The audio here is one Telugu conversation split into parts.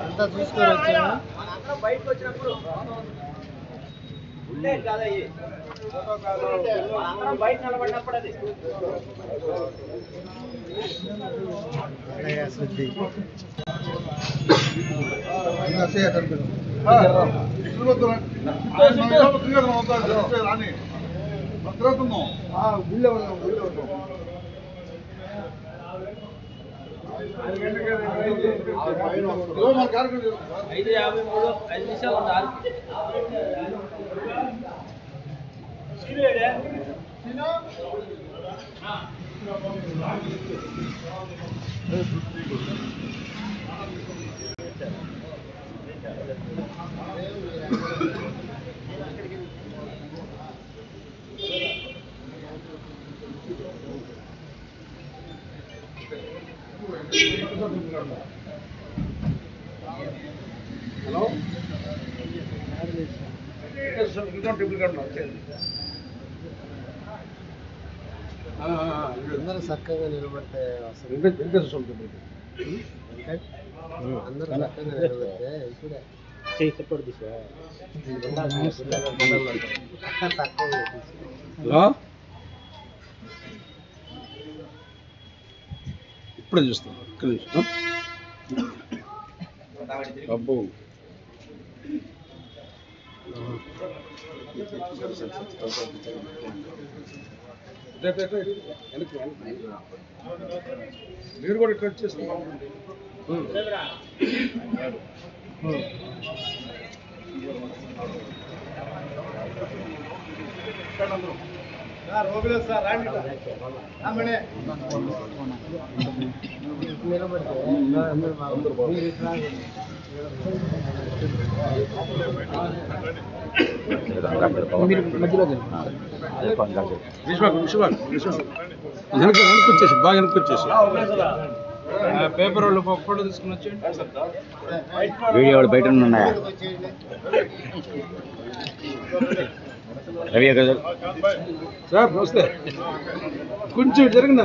అంతా చూసుకొని వచ్చాను బయటకు వచ్చినప్పుడు ఉండేది కాదా ఇవి? అందరం బయట నిలబడినప్పుడు అది అన్నయ్య శుద్ధి గుళ్ళో ఉన్నాం గుళ్ళో ఉన్నాం ఐదు యాభై మూడు ఐదు నిమిషాలు అందరూ చక్కగా నిలబడితే అందరూ చక్కగా నిలబడితే ఇప్పుడే తక్కువ హలో? ఇప్పుడే చూస్తాను. ఒక్క నిమిషం. అబ్బో. మీరు కూడా ఇక్కడ వచ్చేస్తే బాగుంటుంది నిలబడితే అందరూ బాగుంటారు మీరు వెనక్కి వచ్చేసి బాగా వెనక్కి వచ్చేసి పేపర్ వాళ్ళు ఫోటో తీసుకుని వచ్చేయండి వీడియోలు బయట ఉన్నాయా రవి గారు సార్ నమస్తే కొంచెం జరిగిందా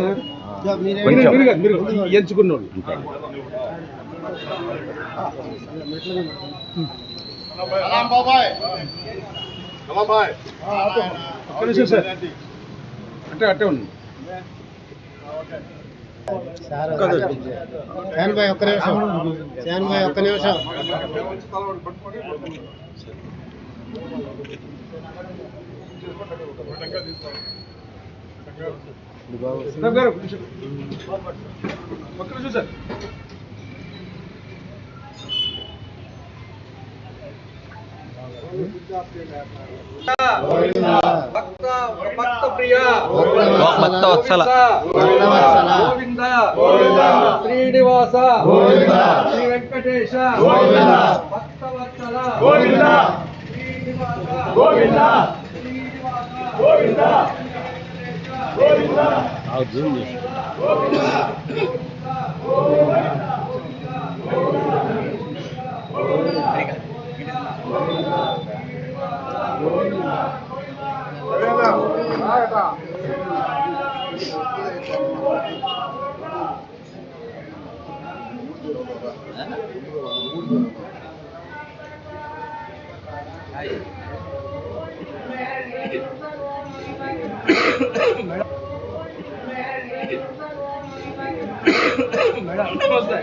మీరు ఎంచుకున్నోళ్ళు. ఒక్క నిమిషం అంటే అట్టే ఉంది సార్ శాన్ భాయ్ ఒక్క నిమిషం. శాన్ భాయ్ ఒక్క నిమిషం సార్. గారు ఒక్క నిమిషం ఒక్క నిమిషం సార్ భక్త భక్త ప్రియ భక్త వత్సల. గోవింద శ్రీనివాస శ్రీ వెంకటేశ భక్త వత్సల శ్రీనివాస మేడం నమస్తే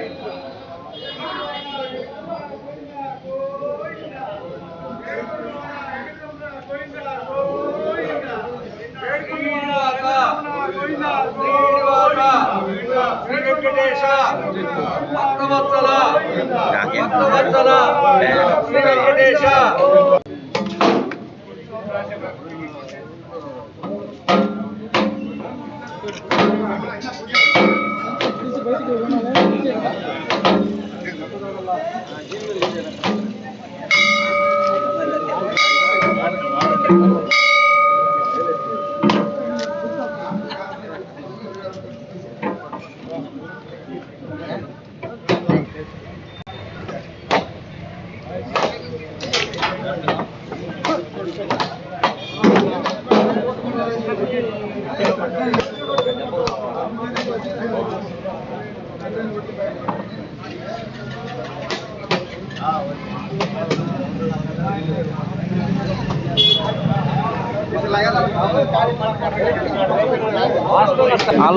ধন্যবাদ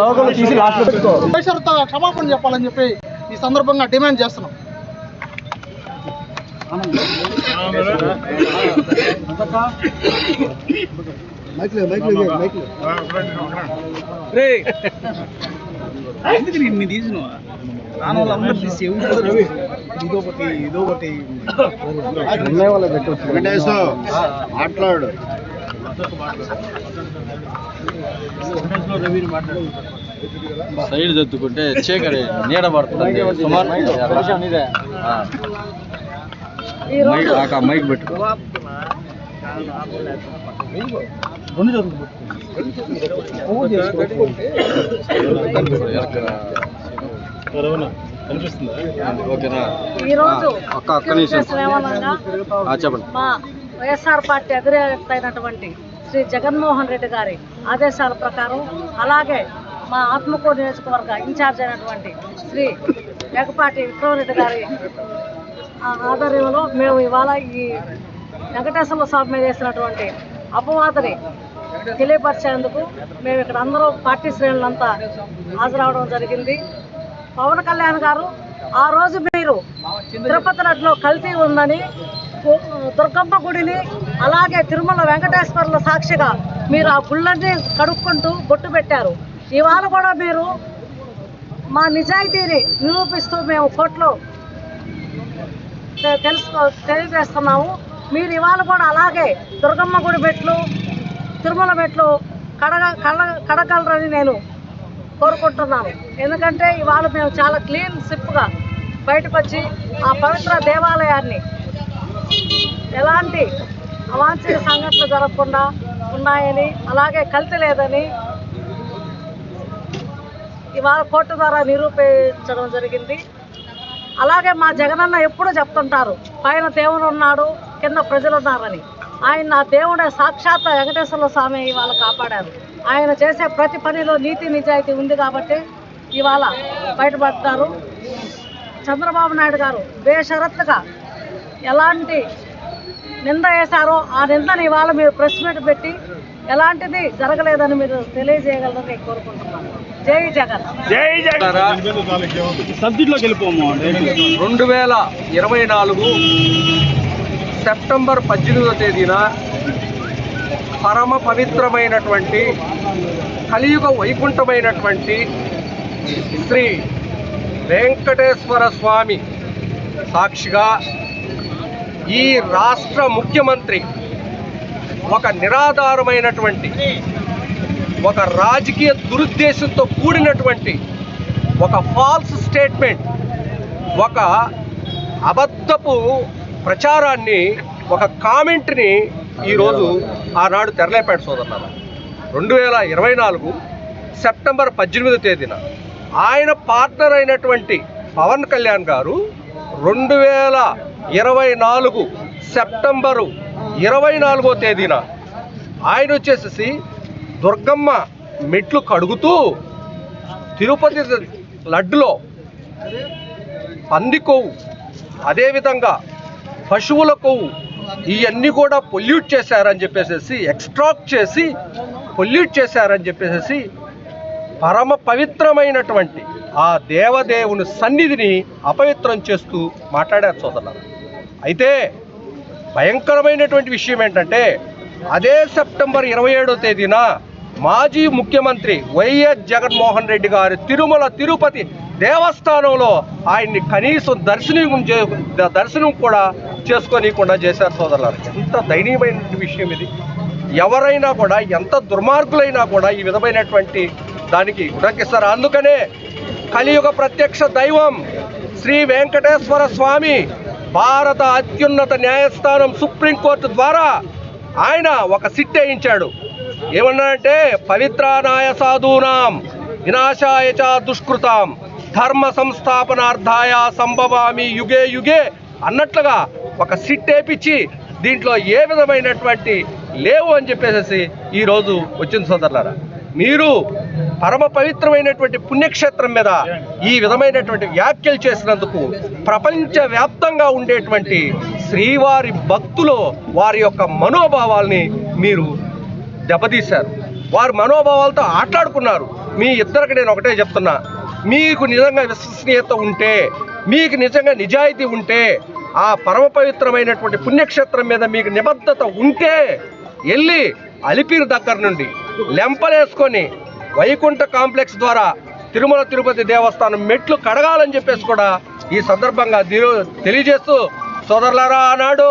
ఆ లోగోలు తీసి లాస్ట్ పెట్టుకో. క్షమాపణ చెప్పాలని చెప్పి ఈ సందర్భంగా డిమాండ్ చేస్తున్నాం. రే ఎందుకు నేను తీసిన నాన్న వాళ్ళందరూ తీసి ఇదొకటి ఇదొకటి మాట్లాడు. సైడ్ చదువుకుంటే చీకటి నీడ పడుతుంది. సుమారు మైక్ పెట్టుకో. చెప్పండి. మా వైఎస్ఆర్ పార్టీ అధినేత అయినటువంటి శ్రీ జగన్మోహన్ రెడ్డి గారి ఆదేశాల ప్రకారం అలాగే మా ఆత్మకూరు నియోజకవర్గ ఇన్ఛార్జ్ అయినటువంటి శ్రీ వెగపాటి విక్రమరెడ్డి గారి ఆ- ఆధ్వర్యంలో మేము ఇవాళ ఈ వెంకటేశ్వర స్వామి మీద వేసినటువంటి అపవాదని తెలియపరిచేందుకు మేము ఇక్కడ అందరూ పార్టీ శ్రేణులంతా హాజరవడం జరిగింది. పవన్ కళ్యాణ్ గారు ఆ రోజు మీరు తిరుపతి నట్లో కల్తీ ఉందని దుర్గమ్మ గుడిని అలాగే తిరుమల వెంకటేశ్వర్ల సాక్షిగా మీరు ఆ గుళ్ళన్నీ కడుక్కుంటూ బొట్టు పెట్టారు. ఇవాళ కూడా మీరు మా నిజాయితీని నిరూపిస్తూ మేము కోర్టులో తెలుసుకో తెలియజేస్తున్నాము. మీరు ఇవాళ కూడా అలాగే దుర్గమ్మ గుడి మెట్లు తిరుమల మెట్లు కడగ కడ కడగలరని నేను కోరుకుంటున్నాను. ఎందుకంటే ఇవాళ మేము చాలా క్లీన్ సిప్గా బయటకు వచ్చి ఆ పవిత్ర దేవాలయాన్ని ఎలాంటి అవాంఛనీయ సంఘటనలు జరగకుండా ఉన్నాయని అలాగే కల్తీ లేదని ఇవాళ కోర్టు ద్వారా నిరూపించడం జరిగింది. అలాగే మా జగనన్న ఎప్పుడూ చెప్తుంటారు పైన దేవుడు ఉన్నాడు కింద ప్రజలు ఉన్నారని. ఆయన నా దేవుడే సాక్షాత్ వెంకటేశ్వర స్వామి ఇవాళ కాపాడారు. ఆయన చేసే ప్రతి పనిలో నీతి నిజాయితీ ఉంది కాబట్టి ఇవాళ బయటపడతారు చంద్రబాబు నాయుడు గారు బేషరత్తుగా ఎలాంటి నింద వేశారో ఆ నిందని ఇవాళ మీరు ప్రెస్ మీట్ పెట్టి ఎలాంటిది జరగలేదని మీరు తెలియజేయగలరని కోరుకుంటున్నాను. జై జగన్. సబ్జెక్ట్లోకి వెళ్ళిపోము? రెండు వేల ఇరవై నాలుగు సెప్టెంబర్ పద్దెనిమిదో తేదీన పరమ పవిత్రమైనటువంటి కలియుగ వైకుంఠమైనటువంటి శ్రీ వెంకటేశ్వర స్వామి సాక్షిగా ఈ రాష్ట్ర ముఖ్యమంత్రి ఒక నిరాధారమైనటువంటి ఒక రాజకీయ దురుద్దేశంతో కూడినటువంటి ఒక ఫాల్స్ స్టేట్మెంట్ ఒక అబద్ధపు ప్రచారాన్ని ఒక కామెంట్ని ఈరోజు ఆనాడు తెరలేపాడు సోదరులారా. రెండు వేల ఇరవై నాలుగు సెప్టెంబర్ పద్దెనిమిదో తేదీన ఆయన పార్ట్నర్ అయినటువంటి పవన్ కళ్యాణ్ గారు రెండు వేల ఇరవై నాలుగు సెప్టెంబరు ఇరవై నాలుగో తేదీన ఆయన వచ్చేసేసి దుర్గమ్మ మెట్లు కడుగుతూ తిరుపతి లడ్డులో పంది కొవ్వు అదేవిధంగా పశువుల కొవ్వు ఇవన్నీ కూడా పొల్యూట్ చేశారని చెప్పేసి ఎక్స్ట్రాక్ట్ చేసి పొల్యూట్ చేశారని చెప్పేసి పరమ పవిత్రమైనటువంటి ఆ దేవదేవుని సన్నిధిని అపవిత్రం చేస్తూ మాట్లాడారు సోదరులారా. అయితే భయంకరమైనటువంటి విషయం ఏంటంటే అదే సెప్టెంబర్ ఇరవై ఏడో తేదీన మాజీ ముఖ్యమంత్రి వైఎస్ జగన్మోహన్ రెడ్డి గారు తిరుమల తిరుపతి దేవస్థానంలో ఆయన్ని కనీసం దర్శనం దర్శనం కూడా చేసుకోనీయకుండా చేశారు సోదరులారు. ఎంత దయనీయమైన విషయం ఇది. ఎవరైనా కూడా ఎంత దుర్మార్గులైనా కూడా ఈ విధమైనటువంటి దానికి ఉడకిస్తారు అందుకనే కలియుగ ప్రత్యక్ష దైవం శ్రీ వెంకటేశ్వర స్వామి భారత అత్యున్నత న్యాయస్థానం సుప్రీంకోర్టు ద్వారా ఆయన ఒక సిట్ వేయించాడు. ఏమన్నాడంటే పవిత్రానాయ సాధూనాం వినాశాయ చ దుష్కృతాం ధర్మ సంస్థాపనార్థాయ సంభవామి యుగే యుగే అన్నట్లుగా ఒక సిట్ వేపించి దీంట్లో ఏ విధమైనటువంటి లేవు అని చెప్పేసి ఈరోజు వచ్చింది సోదరులారా. మీరు పరమ పవిత్రమైనటువంటి పుణ్యక్షేత్రం మీద ఈ విధమైనటువంటి వ్యాఖ్యలు చేసినందుకు ప్రపంచ వ్యాప్తంగా ఉండేటువంటి శ్రీవారి భక్తులు వారి యొక్క మనోభావాల్ని మీరు దెబ్బతీశారు. వారి మనోభావాలతో ఆటలాడుకున్నారు. మీ ఇద్దరికి నేను ఒకటే చెప్తున్నా. మీకు నిజంగా విశ్వసనీయత ఉంటే మీకు నిజంగా నిజాయితీ ఉంటే ఆ పరమ పవిత్రమైనటువంటి పుణ్యక్షేత్రం మీద మీకు నిబద్ధత ఉంటే వెళ్ళి అలిపిరి దగ్గర నుండి లెంపలేసుకొని వైకుంఠ కాంప్లెక్స్ ద్వారా తిరుమల తిరుపతి దేవస్థానం మెట్లు కడగాలని చెప్పేసి కూడా ఈ సందర్భంగా తెలియజేస్తూ సోదరులారా ఆనాడు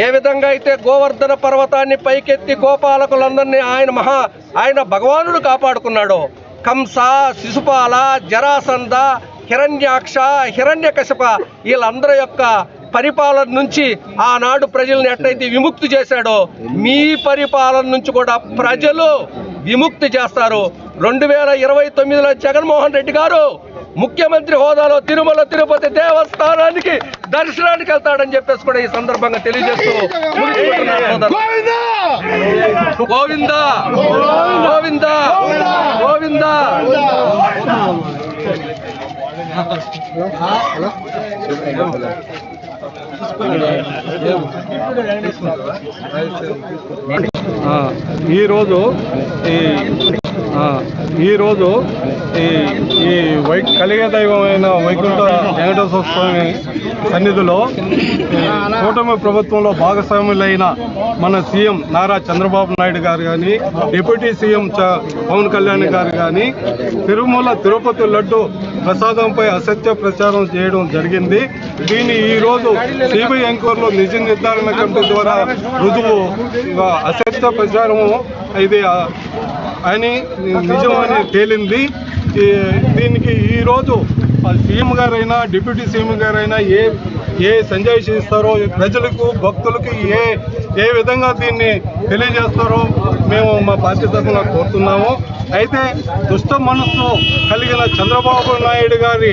ఏ విధంగా అయితే గోవర్ధన పర్వతాన్ని పైకెత్తి గోపాలకులందరినీ ఆయన మహా ఆయన భగవానుడు కాపాడుకున్నాడో కంస శిశుపాల జరాసంద హిరణ్యాక్ష హిరణ్యకశప వీళ్ళందరి యొక్క పరిపాలన నుంచి ఆనాడు ప్రజల్ని ఎట్లయితే విముక్తి చేశాడో మీ పరిపాలన నుంచి కూడా ప్రజలు విముక్తి చేస్తారు. రెండు వేల ఇరవై తొమ్మిదిలో జగన్మోహన్ రెడ్డి గారు ముఖ్యమంత్రి హోదాలో తిరుమల తిరుపతి దేవస్థానానికి దర్శనానికి వెళ్తాడని చెప్పేసి కూడా ఈ సందర్భంగా తెలియజేస్తూ. గోవింద! గోవింద! గోవింద! ఆ, ఈరోజు ఈ ఆ, ఈరోజు ఈ ఈ వై కలిగే దైవమైన వైకుంఠ వెంకటేశ్వర స్వామి సన్నిధిలో కూటమి ప్రభుత్వంలో భాగస్వాములైన మన సీఎం నారా చంద్రబాబు నాయుడు గారు కానీ డిప్యూటీ సీఎం చ- పవన్ కళ్యాణ్ గారు కానీ తిరుమల తిరుపతి లడ్డు ప్రసాదంపై అసత్య ప్రచారం చేయడం జరిగింది. దీన్ని ఈరోజు సిబిఐ ఎంక్వైరీలో నిజ నిర్ధారణ కమిటీ ద్వారా రుజువు అసత్య ప్రచారము ఇది అని నిజం అని తేలింది దీనికి ఈరోజు సీఎం గారైనా డిప్యూటీ సీఎం గారైనా ఏ ఏ సంజయ్ చేస్తారో ప్రజలకు భక్తులకు ఏ ఏ విధంగా దీన్ని తెలియజేస్తారో మేము మా పార్టీ తరఫున కోరుతున్నాము. అయితే దుష్ట మనస్సు కలిగిన చంద్రబాబు నాయుడు గారి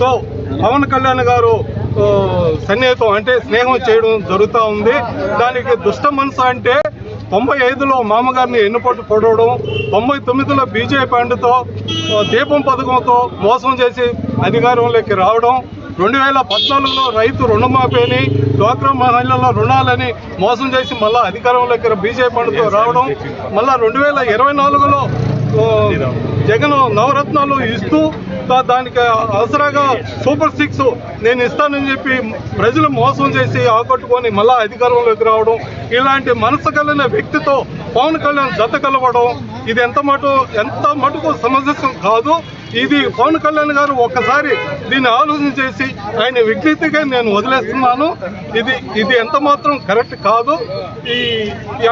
తో పవన్ కళ్యాణ్ గారు సన్నిహితం అంటే స్నేహం చేయడం జరుగుతూ ఉంది. దానికి దుష్ట మనసు అంటే తొంభై ఐదులో మామగారిని ఎన్నుపోటు పొడవడం తొంభై తొమ్మిదిలో బీజేపీ అండుతో దీపం పథకంతో మోసం చేసి అధికారంలోకి రావడం రెండు వేల పద్నాలుగులో రైతు రుణమాఫీని డ్వాక్రా మహిళల రుణాలని మోసం చేసి మళ్ళీ అధికారంలోకి బీజేపీ అండుతో రావడం మళ్ళీ రెండు వేల ఇరవై నాలుగులో జగన్ నవరత్నాలు ఇస్తూ దానికి అవసరంగా సూపర్ సిక్స్ నేను ఇస్తానని చెప్పి ప్రజలు మోసం చేసి ఆకట్టుకొని మళ్ళా అధికారంలోకి రావడం ఇలాంటి మనసు కలిగిన వ్యక్తితో పవన్ కళ్యాణ్ జత కలవడం ఇది ఎంత మటు ఎంత మటుకు సమంజసం కాదు. ఇది పవన్ కళ్యాణ్ గారు ఒక్కసారి దీన్ని ఆలోచన చేసి ఆయన విజ్ఞప్తిగా నేను వదిలేస్తున్నాను. ఇది ఇది ఎంత మాత్రం కరెక్ట్ కాదు. ఈ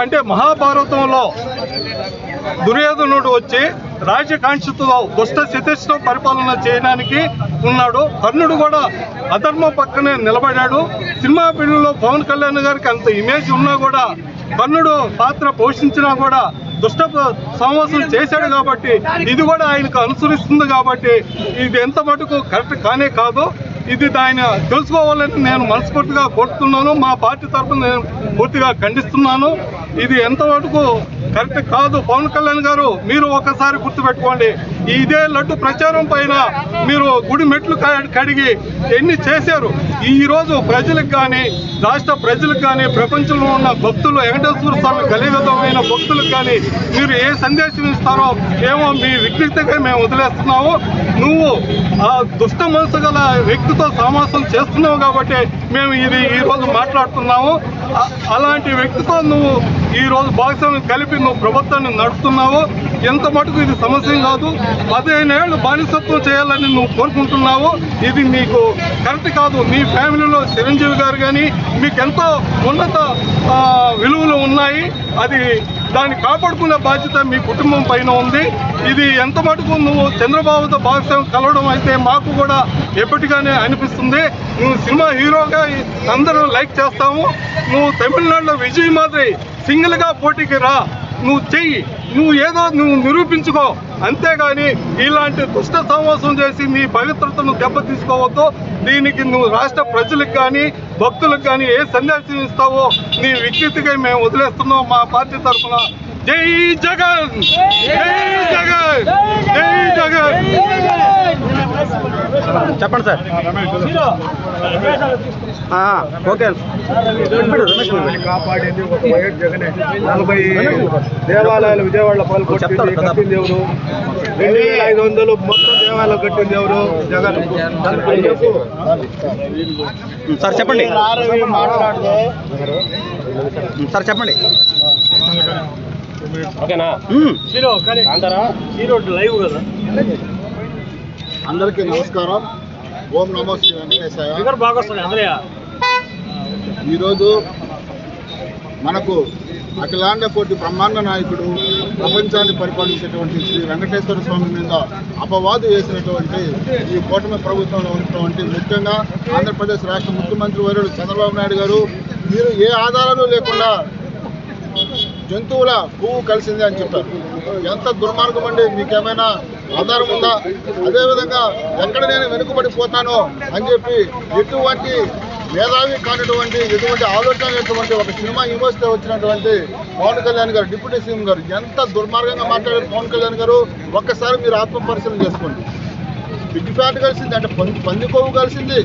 అంటే మహాభారతంలో దుర్యోధనుడు వచ్చి రాజ్యకాంక్షతో దుష్ట శతిష్ట పరిపాలన చేయడానికి ఉన్నాడు. కర్ణుడు కూడా అధర్మ పక్కనే నిలబడాడు. సినిమా ఫీల్డ్లో పవన్ కళ్యాణ్ గారికి అంత ఇమేజ్ ఉన్నా కూడా కర్ణుడు పాత్ర పోషించినా కూడా దుష్ట సమావేశం చేశాడు కాబట్టి ఇది కూడా ఆయనకు అనుసరిస్తుంది కాబట్టి ఇది ఎంత మటుకు కరెక్ట్ కానే కాదు. ఇది ఆయన తెలుసుకోవాలని నేను మనస్ఫూర్తిగా కోరుతున్నాను. మా పార్టీ తరఫున నేను పూర్తిగా ఖండిస్తున్నాను. ఇది ఎంత మటుకు కరెక్ట్ కాదు. పవన్ కళ్యాణ్ గారు మీరు ఒకసారి గుర్తుపెట్టుకోండి. ఇదే లడ్డు ప్రచారం పైన మీరు గుడి మెట్లు కడిగి ఎన్ని చేశారు? ఈ రోజు ప్రజలకు కానీ రాష్ట్ర ప్రజలకు కానీ ప్రపంచంలో ఉన్న భక్తులు వెంకటేశ్వర స్వామి కలిగతమైన భక్తులకు కానీ మీరు ఏ సందేశం ఇస్తారో ఏమో మీ విజ్ఞప్తిగా మేము వదిలేస్తున్నాము. నువ్వు ఆ దుష్ట మనసు గల వ్యక్తితో సమాసం చేస్తున్నావు కాబట్టి మేము ఇది ఈరోజు మాట్లాడుతున్నాము. అలాంటి వ్యక్తితో నువ్వు ఈరోజు రోజు భాగస్వామ్యం కలిపి నువ్వు ప్రభుత్వాన్ని నడుపుతున్నావు ఎంత మటుకు ఇది సమస్య కాదు. పదిహేనేళ్ళు బానిసత్వం చేయాలని నువ్వు కోరుకుంటున్నావు ఇది నీకు కరెక్ట్ కాదు. మీ ఫ్యామిలీలో చిరంజీవి గారు కానీ మీకు ఎంతో ఉన్నత విలువలు ఉన్నాయి. అది దాన్ని కాపాడుకునే బాధ్యత మీ కుటుంబం పైన ఉంది. ఇది ఎంత మటుకు నువ్వు చంద్రబాబుతో భాగస్వామ్యం కలవడం అయితే మాకు కూడా ఎప్పటిగానే అనిపిస్తుంది. నువ్వు సినిమా హీరోగా అందరం లైక్ చేస్తాము. నువ్వు తమిళనాడులో విజయ్ మాదిరి సింగిల్గా పోటీకి రా. నువ్వు చెయ్యి. నువ్వు ఏదో నువ్వు నిరూపించుకో. అంతేగాని ఇలాంటి దుష్ట సమావేశం చేసి నీ పవిత్రతను దెబ్బతీసుకోవద్దు దీనికి నువ్వు రాష్ట్ర ప్రజలకు కానీ భక్తులకు కానీ ఏ సందేశం ఇస్తావో నీ విజ్ఞప్తిగా మేము వదిలేస్తున్నాం మా పార్టీ తరఫున. జై జగన్! జై జగన్! జై జగన్! చెప్పండి సార్ ఓకే కాపాడింది ఒక వైఎస్ జగనే నలభై దేవాలయాలు విజయవాడలో పాల్గొట్టింది కట్టింది ఎవరు రెండు వేల ఐదు వందలు మొత్తం దేవాలయాలు కట్టింది ఎవరు జగన్ సార్ చెప్పండి సార్ చెప్పండి అందరికీ నమస్కారం. ఓం నమో శ్రీ వెంకటేశాయ. ఈరోజు మనకు అఖిలాండ కోటి బ్రహ్మాండ నాయకుడు ప్రపంచాన్ని పరిపాలించేటువంటి శ్రీ వెంకటేశ్వర స్వామి మీద అపవాదు వేసినటువంటి ఈ కూటమి ప్రభుత్వంలో ఉన్నటువంటి ముఖ్యంగా ఆంధ్రప్రదేశ్ రాష్ట్ర ముఖ్యమంత్రి వర్యుడు చంద్రబాబు నాయుడు గారు. మీరు ఏ ఆధారాలు లేకుండా జంతువుల పువ్వు కలిసింది అని చెప్పారు. ఎంత దుర్మార్గం అండి మీకేమైనా ఆధారం ఉందా? అదేవిధంగా ఎక్కడ నేను వెనుకబడిపోతానో అని చెప్పి ఎటువంటి మేధావి కానటువంటి ఎటువంటి ఆలోచన ఎటువంటి ఒక సినిమా యూనివర్సిటీ వచ్చినటువంటి పవన్ కళ్యాణ్ గారు డిప్యూటీ సీఎం గారు ఎంత దుర్మార్గంగా మాట్లాడారు పవన్ కళ్యాణ్ గారు? ఒక్కసారి మీరు ఆత్మ పరిశీలన చేసుకోండి. పిగ్గి ఫ్యాట్ కలిసింది అంటే పంది పంది కొవ్వు కలిసింది.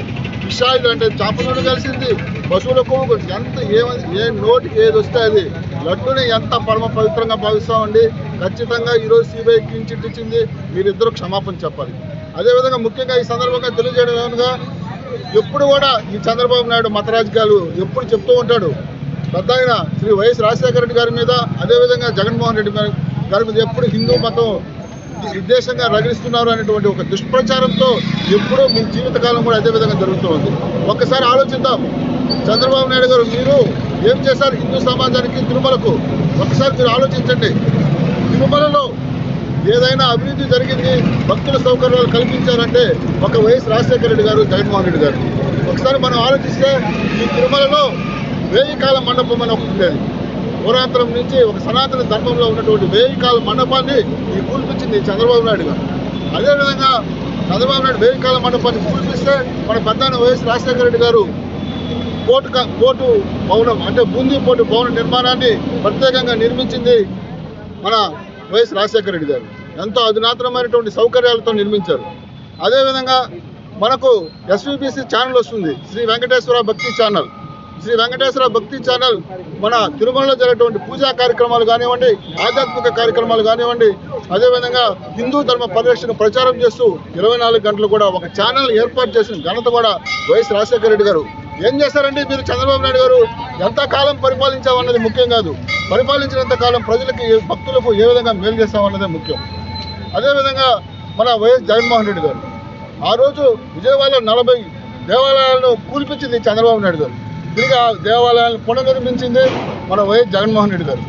ఫిష్ ఆయిల్ అంటే చేపలను కలిసింది. పశువుల కొవ్వు ఎంత ఏ ఏ నోటి ఏది వస్తే అది. లడ్డుని ఎంత పరమ పవిత్రంగా భావిస్తామండి. ఖచ్చితంగా ఈరోజు సిబిఐ క్లీన్ చిట్ ఇచ్చింది. మీరిద్దరూ క్షమాపణ చెప్పాలి. అదేవిధంగా ముఖ్యంగా ఈ సందర్భంగా తెలియజేయడం ఏమనగా ఎప్పుడు కూడా ఈ చంద్రబాబు నాయుడు మత రాజకీయాలు ఎప్పుడు చెప్తూ ఉంటాడు. పెద్ద శ్రీ వైఎస్ రాజశేఖర రెడ్డి గారి మీద అదేవిధంగా జగన్మోహన్ రెడ్డి గారి మీద ఎప్పుడు హిందూ మతం ఉద్దేశంగా రగిలిస్తున్నారు అనేటువంటి ఒక దుష్ప్రచారంతో ఎప్పుడూ మీ జీవితకాలం కూడా అదే విధంగా జరుగుతూ ఉంది. ఒక్కసారి ఆలోచిద్దాం. చంద్రబాబు నాయుడు గారు మీరు ఏం చేశారు హిందూ సమాజానికి తిరుమలకు? ఒకసారి మీరు ఆలోచించండి. తిరుమలలో ఏదైనా అభివృద్ధి జరిగింది భక్తుల సౌకర్యాలు కల్పించారంటే ఒక వైఎస్ రాజశేఖర రెడ్డి గారు జగన్మోహన్ రెడ్డి గారు. ఒకసారి మనం ఆలోచిస్తే ఈ తిరుమలలో వేయి కాల మండపం అని ఒకటి ఉండేది. పురాతనం నుంచి ఒక సనాతన ధర్మంలో ఉన్నటువంటి వేయి కాల మండపాన్ని ఈ కూల్పించింది చంద్రబాబు నాయుడు గారు. అదేవిధంగా చంద్రబాబు నాయుడు వేయి కాల మండపాన్ని కూల్పిస్తే మన పెద్దాన వైఎస్ రాజశేఖర రెడ్డి గారు కోర్టు క- కోర్టు భవనం అంటే బూందీ పోటు భవన నిర్మాణాన్ని ప్రత్యేకంగా నిర్మించింది మన వైఎస్ రాజశేఖర రెడ్డి గారు. ఎంతో అధునాతనమైనటువంటి సౌకర్యాలతో నిర్మించారు. అదేవిధంగా మనకు ఎస్విబిసి ఛానల్ వస్తుంది. శ్రీ వెంకటేశ్వర భక్తి ఛానల్ శ్రీ వెంకటేశ్వర భక్తి ఛానల్ మన తిరుమలలో జరిగేటువంటి పూజా కార్యక్రమాలు కానివ్వండి ఆధ్యాత్మిక కార్యక్రమాలు కానివ్వండి అదేవిధంగా హిందూ ధర్మ పరిరక్షణ ప్రచారం చేస్తూ ఇరవై నాలుగు గంటలు కూడా ఒక ఛానల్ ఏర్పాటు చేసిన ఘనత కూడా వైఎస్ రాజశేఖర రెడ్డి గారు. ఏం చేశారండి మీరు చంద్రబాబు నాయుడు గారు? ఎంతకాలం పరిపాలించామన్నది ముఖ్యం కాదు. పరిపాలించినంత కాలం ప్రజలకి భక్తులకు ఏ విధంగా మేలు చేస్తామన్నదే ముఖ్యం. అదేవిధంగా మన వైఎస్ జగన్మోహన్ రెడ్డి గారు. ఆ రోజు విజయవాడలో నలభై దేవాలయాలను కూల్పించింది చంద్రబాబు నాయుడు గారు. తిరిగి ఆ దేవాలయాలను పునర్నిర్మించింది మన వైఎస్ జగన్మోహన్ రెడ్డి గారు.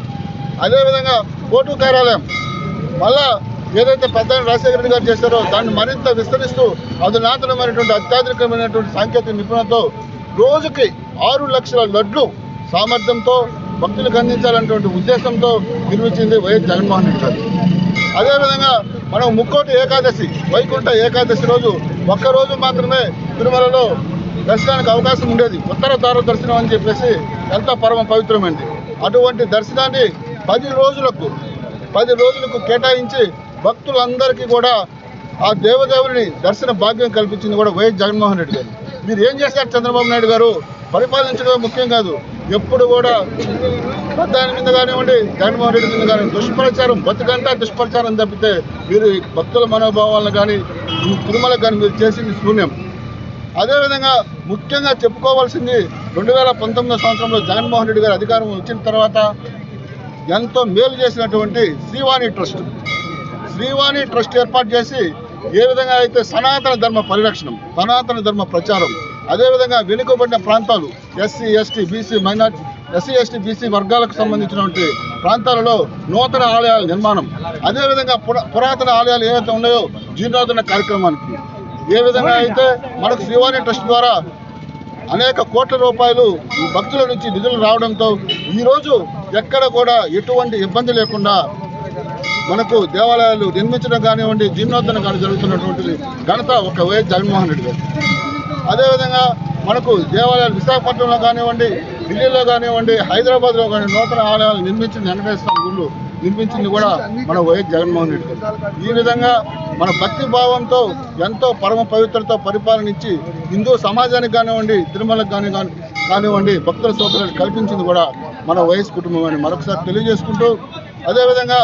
అదేవిధంగా కోర్టు కార్యాలయం. మళ్ళా ఏదైతే పెద్ద రాజశేఖర రెడ్డి గారు చేశారో దాన్ని మరింత విస్తరిస్తూ అధునాతనమైనటువంటి అత్యాధునికమైనటువంటి సాంకేతిక నిపుణులతో రోజుకి ఆరు లక్షల లడ్లు సామర్థ్యంతో భక్తులకు అందించాలనేటువంటి ఉద్దేశంతో నిర్మించింది వైఎస్ జగన్మోహన్ రెడ్డి గారు. అదేవిధంగా మనం ముక్కోటి ఏకాదశి వైకుంఠ ఏకాదశి రోజు ఒక్క రోజు మాత్రమే తిరుమలలో దర్శనానికి అవకాశం ఉండేది. ఉత్తర ద్వార దర్శనం అని చెప్పేసి ఎంతో పరమ పవిత్రమైంది. అటువంటి దర్శనాన్ని పది రోజులకు పది రోజులకు కేటాయించి భక్తులందరికీ కూడా ఆ దేవదేవుని దర్శన భాగ్యం కల్పించింది కూడా వైఎస్ జగన్మోహన్ రెడ్డి గారు. మీరు ఏం చేశారు చంద్రబాబు నాయుడు గారు? పరిపాలించడమే ముఖ్యం కాదు. ఎప్పుడు కూడా పెద్ద మీద కానివ్వండి జగన్మోహన్ రెడ్డి మీద కానివ్వండి దుష్ప్రచారం బతుకంతా దుష్ప్రచారం తప్పితే మీరు భక్తుల మనోభావాలను కానీ తిరుమల కానీ మీరు చేసింది శూన్యం. అదేవిధంగా ముఖ్యంగా చెప్పుకోవాల్సింది రెండు వేల పంతొమ్మిదో సంవత్సరంలో జగన్మోహన్ రెడ్డి గారు అధికారం వచ్చిన తర్వాత ఎంతో మేలు చేసినటువంటి శ్రీవాణి ట్రస్ట్. శ్రీవాణి ట్రస్ట్ ఏర్పాటు చేసి ఏ విధంగా అయితే సనాతన ధర్మ పరిరక్షణం సనాతన ధర్మ ప్రచారం అదేవిధంగా వెనుకబడిన ప్రాంతాలు SC ST BC minority SC ST BC వర్గాలకు సంబంధించినటువంటి ప్రాంతాలలో నూతన ఆలయాల నిర్మాణం అదేవిధంగా పురా పురాతన ఆలయాలు ఏవైతే ఉన్నాయో జీర్ణోధన కార్యక్రమానికి ఏ విధంగా అయితే మనకు శ్రీవాణి ట్రస్ట్ ద్వారా అనేక కోట్ల రూపాయలు ఈ భక్తుల నుంచి నిధులు రావడంతో ఈరోజు ఎక్కడ కూడా ఎటువంటి ఇబ్బంది లేకుండా మనకు దేవాలయాలు నిర్మించడం కానివ్వండి జీర్ణోద్ధరణ కానీ జరుగుతున్నటువంటిది ఘనత ఒక వైఎస్ జగన్మోహన్ రెడ్డి గారు. అదేవిధంగా మనకు దేవాలయాలు విశాఖపట్నంలో కానివ్వండి ఢిల్లీలో కానివ్వండి హైదరాబాద్లో కానీ నూతన ఆలయాలు నిర్మించిన వెంకటేశ్వర గుళ్ళు నిర్మించింది కూడా మన వైఎస్ జగన్మోహన్ రెడ్డి ఈ విధంగా మన భక్తి భావంతో ఎంతో పరమ పవిత్రతో పరిపాలనించి హిందూ సమాజానికి కానివ్వండి తిరుమలకు కాని కాని- కానివ్వండి భక్తుల సౌకర్యాలు కల్పించింది కూడా మన వైఎస్ కుటుంబం అని మరొకసారి తెలియజేసుకుంటూ అదేవిధంగా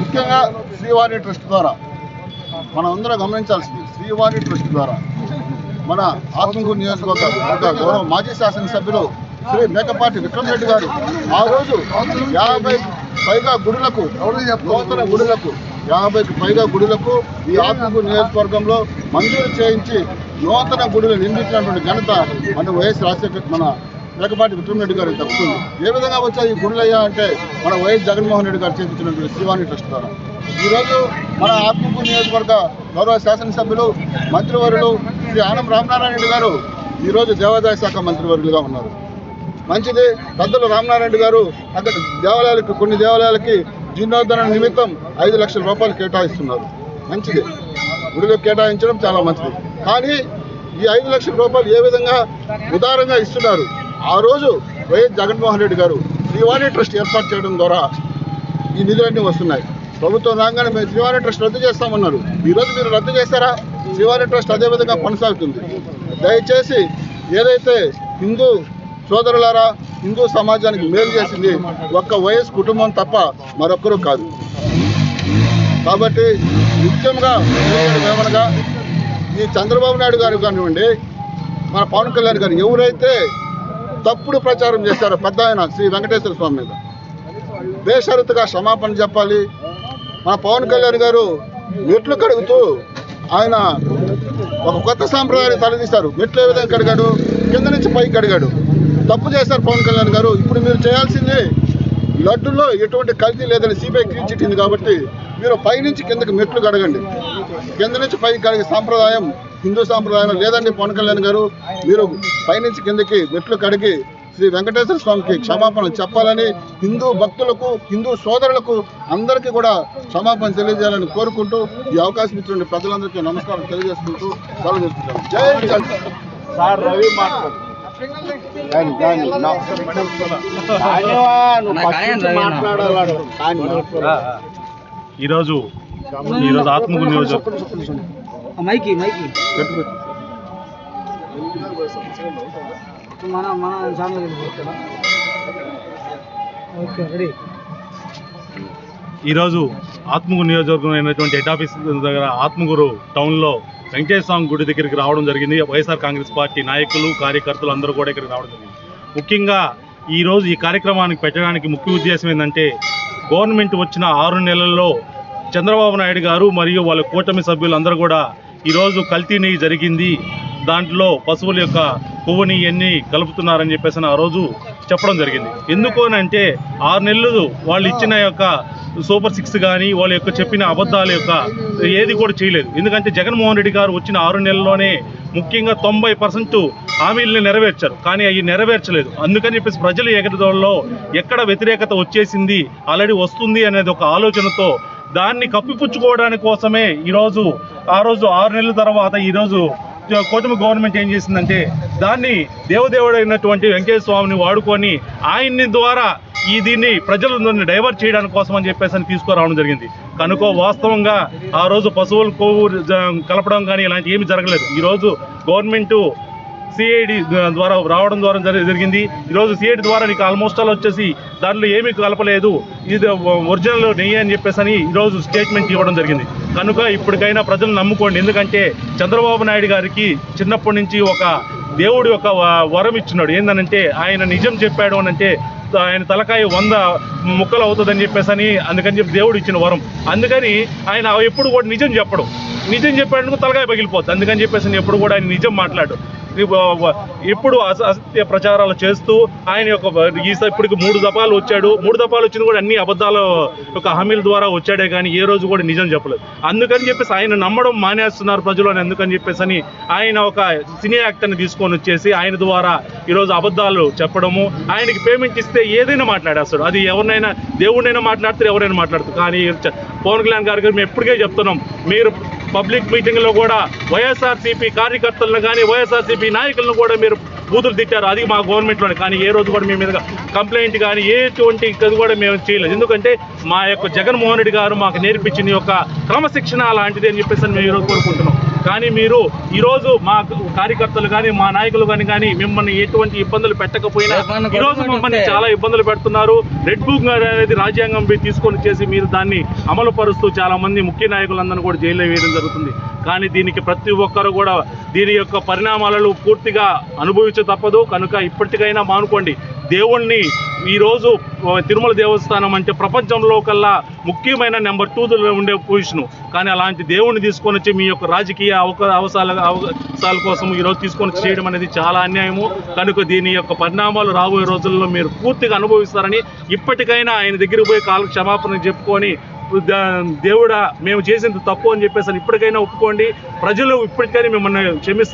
ముఖ్యంగా శ్రీవారి ట్రస్ట్ ద్వారా మనం అందరం గమనించాల్సింది శ్రీవారి ట్రస్ట్ ద్వారా మన ఆత్మకూరు నియోజకవర్గ గౌరవ మాజీ శాసనసభ్యులు శ్రీ మేకపాటి విక్రమరెడ్డి గారు ఆ రోజు యాభై పైగా గుడులకు నూతన గుడులకు? యాభైకి పైగా గుడులకు ఈ ఆత్మకూరు నియోజకవర్గంలో మంజూరు చేయించి నూతన గుడులు నిర్మించినటువంటి ఘనత మన వైఎస్ రాజశేఖర్ మన మేకపాటి విక్రమరెడ్డి గారికి దక్కుతుంది. ఏ విధంగా వచ్చాయి ఈ గుడులయ్యా అంటే మన వైఎస్ జగన్మోహన్ రెడ్డి గారు చేపించినటువంటి శ్రీవాణి ట్రస్ట్ ద్వారా. ఈరోజు మన ఆత్మకూరు నియోజకవర్గ గౌరవ శాసనసభ్యులు మంత్రివర్యులు శ్రీ ఆనం రామనారాయణ రెడ్డి గారు ఈరోజు దేవాదాయ శాఖ మంత్రివర్యులుగా ఉన్నారు. మంచిది. పెద్దలు రామనారాయణ గారు అక్కడ దేవాలయాలకు కొన్ని దేవాలయాలకి జీర్ణోద్ధరణ నిమిత్తం ఐదు లక్షల రూపాయలు కేటాయిస్తున్నారు. మంచిది. గుడిలో కేటాయించడం చాలా మంచిది. కానీ ఈ ఐదు లక్షల రూపాయలు ఏ విధంగా ఉదారంగా ఇస్తున్నారు? ఆ రోజు వైఎస్ జగన్మోహన్ రెడ్డి గారు శ్రీవాణి ట్రస్ట్ ఏర్పాటు చేయడం ద్వారా ఈ నిధులన్నీ వస్తున్నాయి. ప్రభుత్వం రాగానే మేము శ్రీవారి ట్రస్ట్ రద్దు చేస్తామన్నారు. ఈరోజు మీరు రద్దు చేస్తారా శ్రీవారి ట్రస్ట్ అదేవిధంగా కొనసాగుతుంది. దయచేసి ఏదైతే హిందూ సోదరులారా హిందూ సమాజానికి మేలు చేసింది ఒక్క వైఎస్ కుటుంబం తప్ప మరొక్కరు కాదు. కాబట్టి ముఖ్యంగా ఏమనగా ఈ చంద్రబాబు నాయుడు గారు కానివ్వండి మన పవన్ కళ్యాణ్ గారు ఎవరైతే తప్పుడు ప్రచారం చేశారో పెద్ద ఆయన శ్రీ వెంకటేశ్వర స్వామి మీద. బేషరతుగా క్షమాపణ చెప్పాలి. మన పవన్ కళ్యాణ్ గారు మెట్లు కడుగుతూ ఆయన ఒక కొత్త సాంప్రదాయాన్ని తలదీశారు. మెట్లు ఏ విధంగా కడిగాడు? కింద నుంచి పైకి కడిగాడు. తప్పు చేశారు పవన్ కళ్యాణ్ గారు. ఇప్పుడు మీరు చేయాల్సింది లడ్డులో ఎటువంటి కల్తీ లేదని సిబిఐ క్లీన్ కాబట్టి మీరు పైనుంచి కిందకి మెట్లు కడగండి. కింద నుంచి పైకి కడిగే సాంప్రదాయం హిందూ సాంప్రదాయం లేదండి పవన్ కళ్యాణ్ గారు. మీరు పైనుంచి కిందకి మెట్లు కడిగి శ్రీ వెంకటేశ్వర స్వామికి క్షమాపణ చెప్పాలని హిందూ భక్తులకు హిందూ సోదరులకు అందరికీ కూడా క్షమాపణ తెలియజేయాలని కోరుకుంటూ ఈ అవకాశం ఇచ్చిన ప్రజలందరికీ నమస్కారం తెలియజేసుకుంటూ సెలవు చేసుకుంటాను జై. సార్ రవి మాట్లాడు. ఈరోజు ఈరోజు నియోజకవర్గం మైకి మైకి. మన మన ఓకే రెడీ. ఈరోజు ఆత్మకూరు నియోజకవర్గం అయినటువంటి హెడ్ ఆఫీస్ దగ్గర ఆత్మకూరు టౌన్లో వెంకటేశ్వర స్వామి గుడి దగ్గరికి రావడం జరిగింది. వైఎస్ఆర్ కాంగ్రెస్ పార్టీ నాయకులు కార్యకర్తలు అందరూ కూడా ఇక్కడికి రావడం జరిగింది. ముఖ్యంగా ఈరోజు ఈ కార్యక్రమానికి పెట్టడానికి ముఖ్య ఉద్దేశం ఏంటంటే గవర్నమెంట్ వచ్చిన ఆరు నెలల్లో చంద్రబాబు నాయుడు గారు మరియు వాళ్ళ కూటమి సభ్యులందరూ కూడా ఈరోజు కల్తీ నెయ్యి జరిగింది. దాంట్లో పశువుల యొక్క కొవ్వుని ఇవన్నీ కలుపుతున్నారని చెప్పేసి ఆ రోజు చెప్పడం జరిగింది. ఎందుకు అని అంటే ఆరు నెలలు వాళ్ళు ఇచ్చిన యొక్క సూపర్ సిక్స్ కానీ వాళ్ళ యొక్క చెప్పిన అబద్ధాల యొక్క ఏది కూడా చేయలేదు. ఎందుకంటే జగన్మోహన్ రెడ్డి గారు వచ్చిన ఆరు నెలల్లోనే ముఖ్యంగా తొంభై పర్సెంట్ హామీలను నెరవేర్చారు. కానీ అవి నెరవేర్చలేదు. అందుకని చెప్పేసి ప్రజలు ఎగరదోళ్ళలో ఎక్కడ వ్యతిరేకత వచ్చేసింది ఆల్రెడీ వస్తుంది అనేది ఒక ఆలోచనతో దాన్ని కప్పిపుచ్చుకోవడానికి కోసమే ఈరోజు ఆ రోజు ఆరు నెలల తర్వాత ఈరోజు కూటమి గవర్నమెంట్ ఏం చేసిందంటే దాన్ని దేవదేవుడైనటువంటి వెంకటేశ్వర స్వామిని వాడుకొని ఆయన్ని ద్వారా ఈ దీన్ని ప్రజల నుండి డైవర్ట్ చేయడానికి కోసం అని చెప్పేసి అని తీసుకురావడం జరిగింది. కనుక వాస్తవంగా ఆ రోజు పశువులు కొవ్వు జ- కలపడం కానీ ఇలాంటి ఏమి జరగలేదు. ఈరోజు గవర్నమెంటు సిఐడి ద్వారా రావడం ద్వారా జరిగింది. ఈరోజు సిఐడి ద్వారా నీకు ఆల్మోస్ట్ ఆల్ వచ్చేసి దాంట్లో ఏమీ కలపలేదు. ఇది ఒరిజినల్ నెయ్యి అని చెప్పేసి అని ఈరోజు స్టేట్మెంట్ ఇవ్వడం జరిగింది. కనుక ఇప్పటికైనా ప్రజలు నమ్ముకోండి. ఎందుకంటే చంద్రబాబు నాయుడు గారికి చిన్నప్పటి నుంచి ఒక దేవుడు యొక్క వరం ఇచ్చినాడు. ఏందనంటే ఆయన నిజం చెప్పాడు అని అంటే ఆయన తలకాయ వంద ముక్కలు అవుతుందని చెప్పేసి అని అందుకని చెప్పి దేవుడు ఇచ్చిన వరం. అందుకని ఆయన ఎప్పుడు కూడా నిజం చెప్పడు. నిజం చెప్పేందుకు తలకాయ పగిలిపోద్ది. అందుకని చెప్పేసి ఎప్పుడు కూడా ఆయన నిజం మాట్లాడు. ఎప్పుడు అసత్య ప్రచారాలు చేస్తూ ఆయన యొక్క ఈ ఇప్పటికి మూడు దఫాలు వచ్చాడు. మూడు దఫాలు వచ్చింది కూడా అన్ని అబద్ధాల యొక్క హామీల ద్వారా వచ్చాడే కానీ ఏ రోజు కూడా నిజం చెప్పలేదు. అందుకని చెప్పేసి ఆయన నమ్మడం మానేస్తున్నారు ప్రజలు అని ఎందుకని చెప్పేసి అని ఆయన ఒక సినీ యాక్టర్ని తీసుకొని వచ్చేసి ఆయన ద్వారా ఈరోజు అబద్ధాలు చెప్పడము ఆయనకి పేమెంట్ ఇస్తే ఏదైనా మాట్లాడేస్తాడు. అది ఎవరినైనా దేవుడినైనా మాట్లాడతారు ఎవరైనా మాట్లాడతారు. కానీ పవన్ కళ్యాణ్ గారికి మేము ఎప్పటికే చెప్తున్నాం. మీరు పబ్లిక్ మీటింగ్లో కూడా వైఎస్ఆర్సీపీ కార్యకర్తలను కానీ వైఎస్ఆర్సీపీ నాయకులను కూడా మీరు బూతులు తిట్టారు. అది మా గవర్నమెంట్లోనే. కానీ ఏ రోజు కూడా మేము మీద కంప్లైంట్ కానీ ఎటువంటి ఇది కూడా మేము చేయలేదు. ఎందుకంటే మా యొక్క జగన్మోహన్ రెడ్డి గారు మాకు నేర్పించిన యొక్క క్రమశిక్షణ అలాంటిది అని చెప్పేసి మేము ఈరోజు కోరుకుంటున్నాం. కానీ మీరు ఈరోజు మా కార్యకర్తలు కానీ మా నాయకులు కానీ కానీ మిమ్మల్ని ఎటువంటి ఇబ్బందులు పెట్టకపోయినా ఈరోజు మమ్మల్ని చాలా ఇబ్బందులు పెడుతున్నారు. రెడ్ బుక్ అనేది రాజ్యాంగం తీసుకొని చేసి మీరు దాన్ని అమలు పరుస్తూ చాలా మంది ముఖ్య నాయకులందరినీ కూడా జైల్లో వేయడం జరుగుతుంది. కానీ దీనికి ప్రతి ఒక్కరు కూడా దీని యొక్క పరిణామాలను పూర్తిగా అనుభవించ తప్పదు. కనుక ఇప్పటికైనా మానుకోండి. దేవుణ్ణి ఈరోజు తిరుమల దేవస్థానం అంటే ప్రపంచంలో కల్లా ముఖ్యమైన నెంబర్ టూలో ఉండే పొజిషను కానీ అలాంటి దేవుణ్ణి తీసుకొని వచ్చి మీ యొక్క రాజకీయ అవక అవసరాల అవకాశాల కోసం ఈరోజు తీసుకొని చేయడం అనేది చాలా అన్యాయము. కనుక దీని యొక్క పరిణామాలు రాబోయే రోజుల్లో మీరు పూర్తిగా అనుభవిస్తారని ఇప్పటికైనా ఆయన దగ్గరికి పోయి కాలు క్షమాపణ చెప్పుకొని దేవుడా మేము చేసింది తప్పు అని చెప్పేసి ఇప్పటికైనా ఒప్పుకోండి. ప్రజలు ఇప్పటికైనా మిమ్మల్ని క్షమిస్తారు